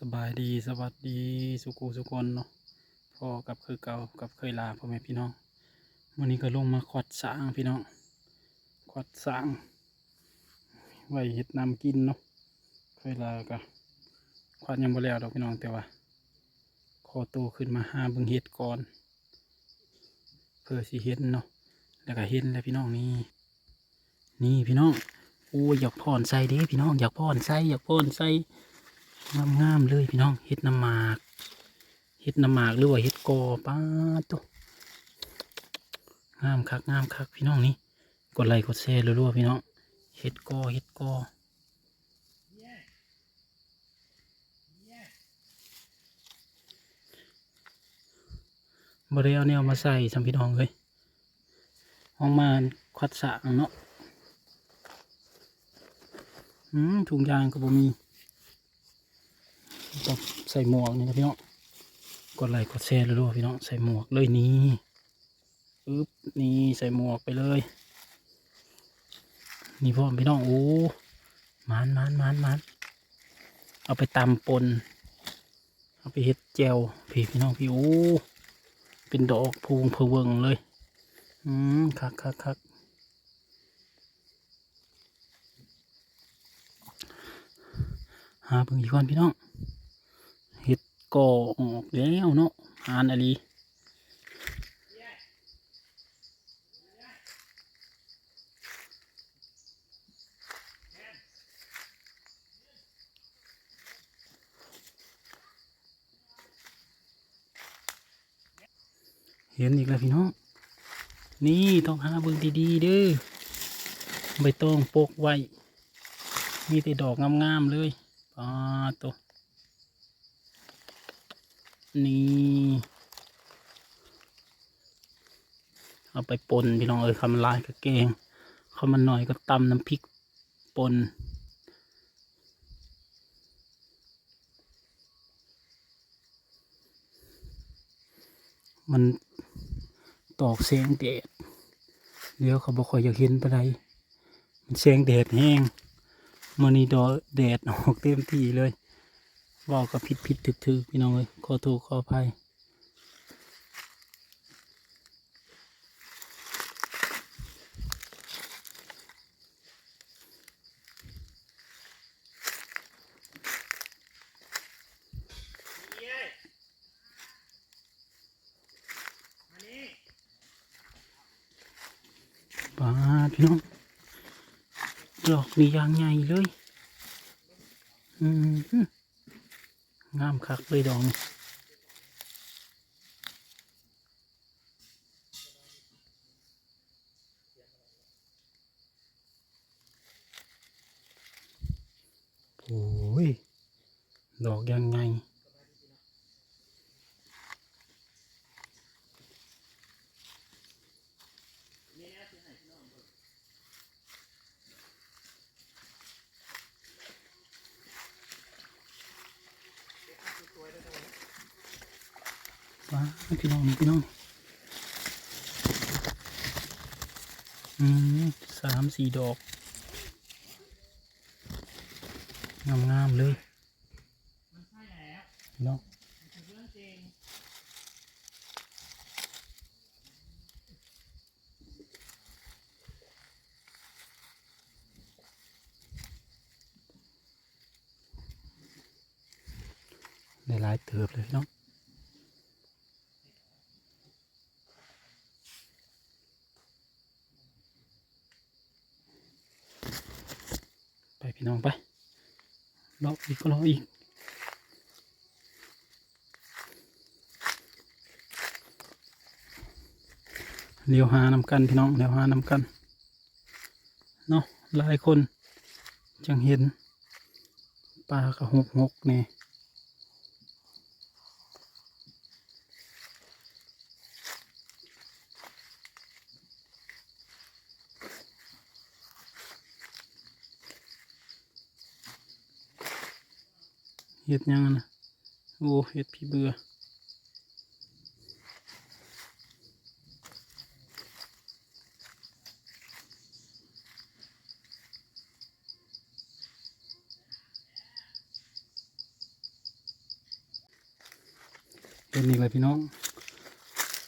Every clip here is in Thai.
สบายดีสวัสดีสุกูสุคนเนาะพ่อกับคือเก่ากับเคยลาพ่อแม่พี่น้องวันนี้ก็ลงมาขวัดสางพี่น้องขวัดสางไว้เห็ดน้ำกินเนาะเคยลาก็ขวัดยังบ่แล้วดอกพี่น้องแต่ว่าขอโตขึ้นมาหาบิ่งเห็ดก่อนเพื่อสิเห็นเนาะแล้วก็เห็นแล้วพี่น้องนี่นี่พี่น้องโอ้ยอยากพอนใส่เด้พี่น้องอยากพอนใส่อยากพอนใส่ งามงามๆเลยพี่น้องเห็ดน้ำหมากเห็ดน้ำหมากหรือว่าเห็ดกอป้าตัวงามคักงามคักพี่น้องนี่กดไลค์กดแชร์รัวๆพี่น้องเห็ดกอเห็ดกอบริเอาแนวมาใส่สำพี่น้องเลยห้องมาควัดสะเนาะอืมถุงยางก็บ่มี ต้องใส่หมวกนี่นะพี่น้องกดไลค์กดแชร์เลยด้วยพี่น้องใส่หมวกเลยนี่อึ๊บนี่ใส่หมวกไปเลย นี่พ่อพี่น้องโอ้มานมานมานมานเอาไปตำปนเอาไปเฮ็ดแจวพี่พี่น้องพี่โอ้เป็นดอกพูงเพอเวิงเลยอืมคักคักคักหาเบิ่งอีกก่อนพี่น้อง ก่อออกแล้วเนาะหานอะไรเห็นอีกแล้วพี่น้อง นี่ต้องหาเบิ่งดีๆเด้อใบตองโปกไว้ มีแต่ดอกงามๆเลยปาตัว นี่เอาไปปนพี่น้องเอ้ยคำลายกับแกงเขามันหน่อยก็ตำน้ำพริกปนมันตอกแสงแดดเดี๋ยวเขาบอกคอยอยากเห็นไปไหนมันแสงแดดแห้งมันนี่ดอแดดออกเต็มที่เลยบอกกับผิดผิดถึกถึกพี่น้องเลย ขอโทษขออภัยปาดพี่น้องดอกนี่ยางใหญ่เลย อืมงามคักเลยดอกนี่โอ้ย ดอกยังไง ว้า พี่น้องพี่น้องอืมสามสี่ดอก งามงามๆเลยพี่น้องได้หลายเติบเลยพี่น้อง พี่น้องไปรออีกก็รออีกเลี้ยวหานำกันพี่น้องเลี้ยวหานำกันเนาะหลายคนจังเห็นปลากระหกหกเนี่ย เห็ดยังนะโอ้เห็ดพี่เบื่อต้นนี้เลยพี่น้อง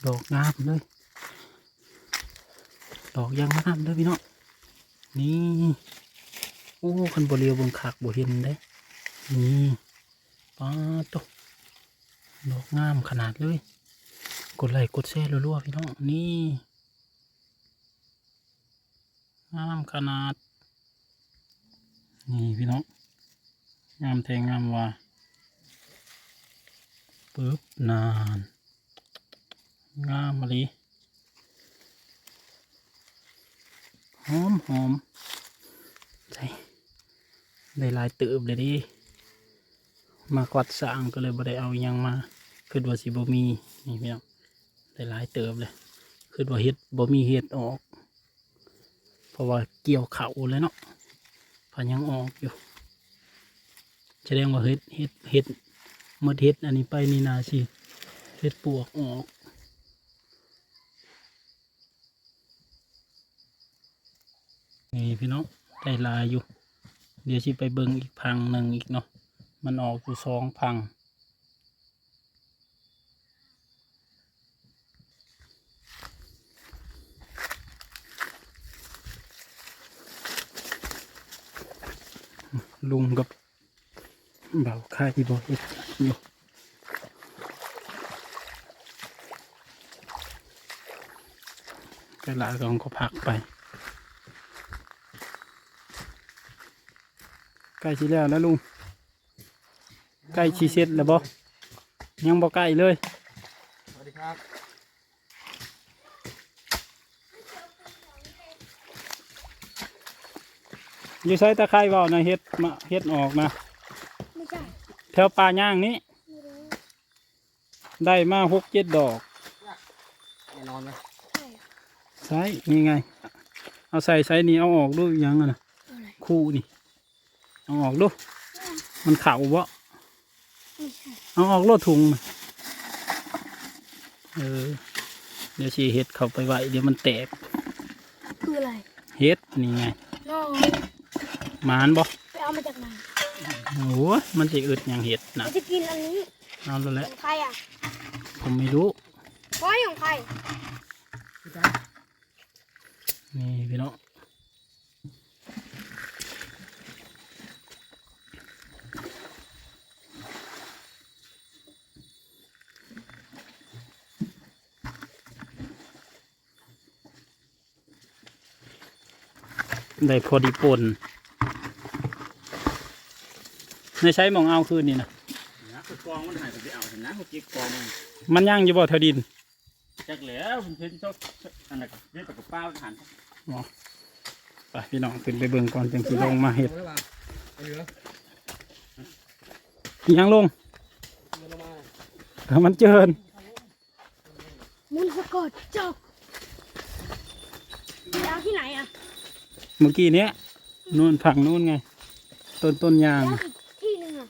ดอกงามเลย ดอกยังงามเลยพี่น้อง นี่ โอ้คันบเรียวบงคักบ่เห็นได้นี่ ป้าตกดอกงามขนาดเลย กดไลค์กดแชร์รัวๆพี่น้อง นี่ งามขนาด นี่พี่น้อง งามแทงงามว่าปึ๊บนาน งามมะลิหอมหอมใช่ได้ลายเติบเลยดิ มากวัดสร้างก็เลยบ่ได้เอายังมาคือว่าสิบ่มีนี่พี่น้องได้หลายเติบเลยคือว่าเฮ็ดบ่มีเฮ็ดออก เพราะว่าเกี่ยวเข่าเลยเนาะพันยังออกอยู่แสดงว่าเฮ็ดเฮ็ดเฮ็ดเมื่อเฮ็ดอันนี้ไปนี่นาสิเฮ็ดปวกออกนี่พี่น้องได้ลายอยู่ เดี๋ยวสิไปเบิ่งอีกพังหนึ่งอีกเนาะ มันออกอยู่สองพัง ลุงกับเบาค่ายบอกอีกอยู่เวลาก็ก็พักไปใกล้ชีแล้วนะลุง ใกล้ชีเสร็จแล้วบ่ยังบ่ใกล้เลยสวัสดีครับอยู่ใช้ตะไคร้เบานะเฮ็ดมาเฮ็ดออกนะไม่ใช่แถวป่าย่างนี้ ไม่รู้ได้มาหกเจ็ดดอก แน่นอนไหมใช่อะ ใส่นี่ไง เอาใส่ใส่นี่เอาออกดูยังอะนะอะไร คู่นี่ เอาออกดู มันเข่าบ่ไม่ใช่ เอาออกรถถุงน่ะเออเดี๋ยวชีเฮ็ดเข้าไปไว้เดี๋ยวมันแตก คืออะไรเฮ็ดนี่ไงน้องหมานบ่ไปเอามาจากไหนโอ้ยมันสิอึดหยังเฮ็ดนะเราจะกินอันนี้เอาแล้วแหขละองใครอะผมไม่รู้เพราะของใครนี่พี่น้อง ได้พอดีปนในใช้หมองเอาคืนนี่นะนะคือกองมันหายไปเอาเห็นนะเขาจิกกองมันมันย่างอยู่บ่เทาดินจักแล้วผมเห็นชอบอันนั้นก็เรียกกับป้าทหารไปพี่น้องขึ้นไปเบิ่งก่อนจังสิลงมาเห็ดเหลืออิหยังลงเออมันเจินมุนสะกดจบยาวที่ไหนอะ เมื่อกี้เนี้ยนู่นฝั่งนู่นไง ต้นต้นยาง แล้วอีกที่หนึ่งอะ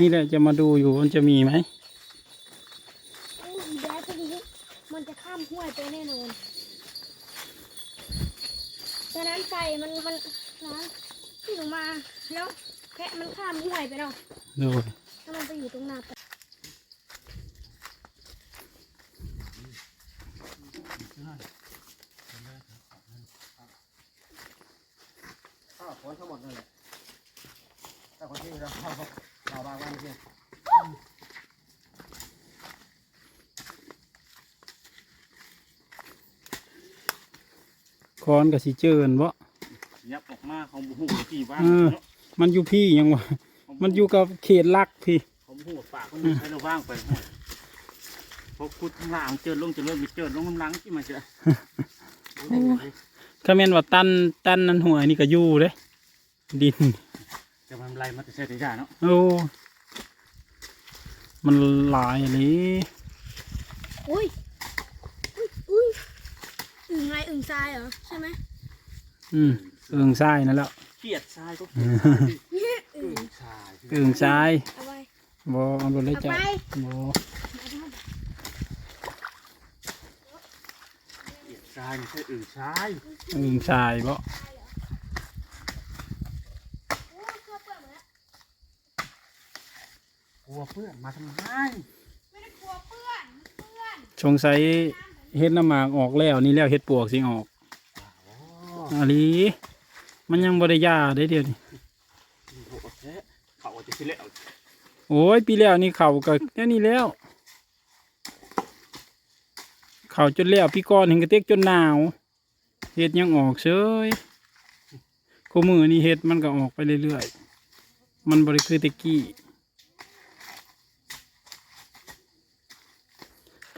นี่แหละจะมาดูอยู่มันจะมีไหมโอ้ยแดดตรงนี้มันจะข้ามห้วยไปแน่นอนฉะนั้นไก่มันมันร้านที่หนูมาแล้วแพะมันข้ามห้วยไปเนาะดูแล้วมันไปอยู่ตรงหน้าไป ข้าวคนทั้งหมดนั่นแหละถ้าคนที่เราเรา เราบางวันที่คอนกับสีเจินบ่ยับออกมาของบุหูที่ว่างเออมันอยู่พี่ยังวะมันอยู่กับเขตลักพี่ของบุหูปากของให้เราว่างไปพอคุดข้างล่างเจอลงเจอลงมีเจอลงน้ำลังที่มันจะถ้าแม่นว่าตันตันนั้นหัวนี่ก็อยู่เด้ดินจะมัน ไล่มาแต่เสียแต่ยาเนาะโอ้มันหลายอันนี้อุ้ยอุ้ยอุ้ยอึ่งอะไรอึ่งทรายเหรอใช่ไหมอืมเอิงทรายนั่นแหละเกลียดทรายก็เกลียดทรายเนี่ยอึ่งทรายเอิงทรายเอาไปบ่เอารถเลยเอาจ้ะไปบ่เกลียดทรายไม่ใช่อื่นทรายเอิงทรายบ่ โอ้เสื้อเปื้อนหมดแล้ว ก ลัวเพื่อนมาทำไมไม่ได้กลัวเปื้อนสงสัยเฮ็ดน้ำหมากออกแล้วนี่แล้วเฮ็ดปวกสิออกอ๋ออันนี้มันยังบริยาได้เดียวนี่โหแท้เขาจะสิแล้วโอ้ยปีแล้วนี่เขาก็แค่นี้แล้วเขาจนแล้วพี่ก้อนเห็นกระเตกจนหนาวเห็ดยังออกเฉยคู่มือนี่เห็ดมันก็ออกไปเรื่อยๆมันบริคือแตะกี้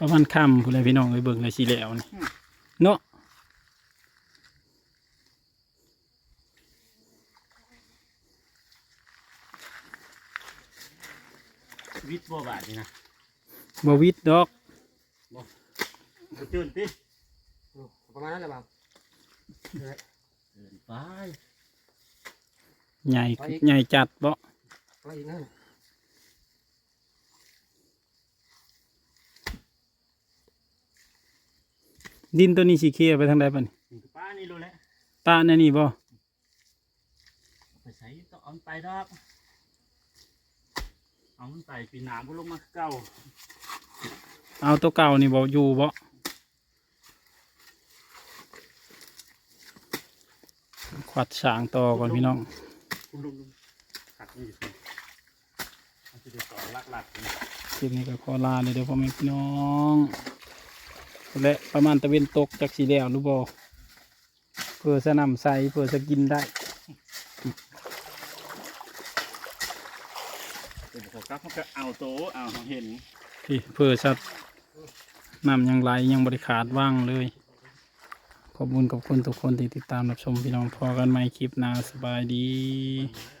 ประมาณค่ำผู้ใดพี่น้องไปเบิ่งเลยสิแล้วนี่เนาะวิทย์บัวบาทนี่นะบวิดดอกกูตื่นติประมาณนั้นแหละบ้างเดินไปใหญ่ใหญ่จัดบ่ไปอีกนั่น ดินตัวนี้สีเคลียร์ไปทางใดป่ะนี่นี่ก็ป้านี่รู้แล้วตาในนี่บ่ไปใส่ต้องเอามันไปดอกเอามันไปปีหน้าก็ลงมาคือเก่าเอาตัวเก่านี่บ่อยู่บ่ขวัดสางต่อก่อนพี่น้องคุณลุงลุงขัดมันอยู่ตรงมันจะได้ต่อลักลักๆนี่คลิปนี้ก็ขอลาเลยเดี๋ยวพ่อแม่พี่น้อง และประมาณตะเวนตกจากสีแล้วรู้บ่เพื่อสนำใส่เพื่อสกินได้เดี๋ยวเขากลับเขาก็เอาโตะเอาเขาเห็นที่เพื่อสัตว์น้ำยังไหลยังบริขาดว่างเลย ขอบคุณกับคนทุกคนที่ติดตามรับชมพี่น้องพอกันใหม่คลิปหน้าสบายดีเ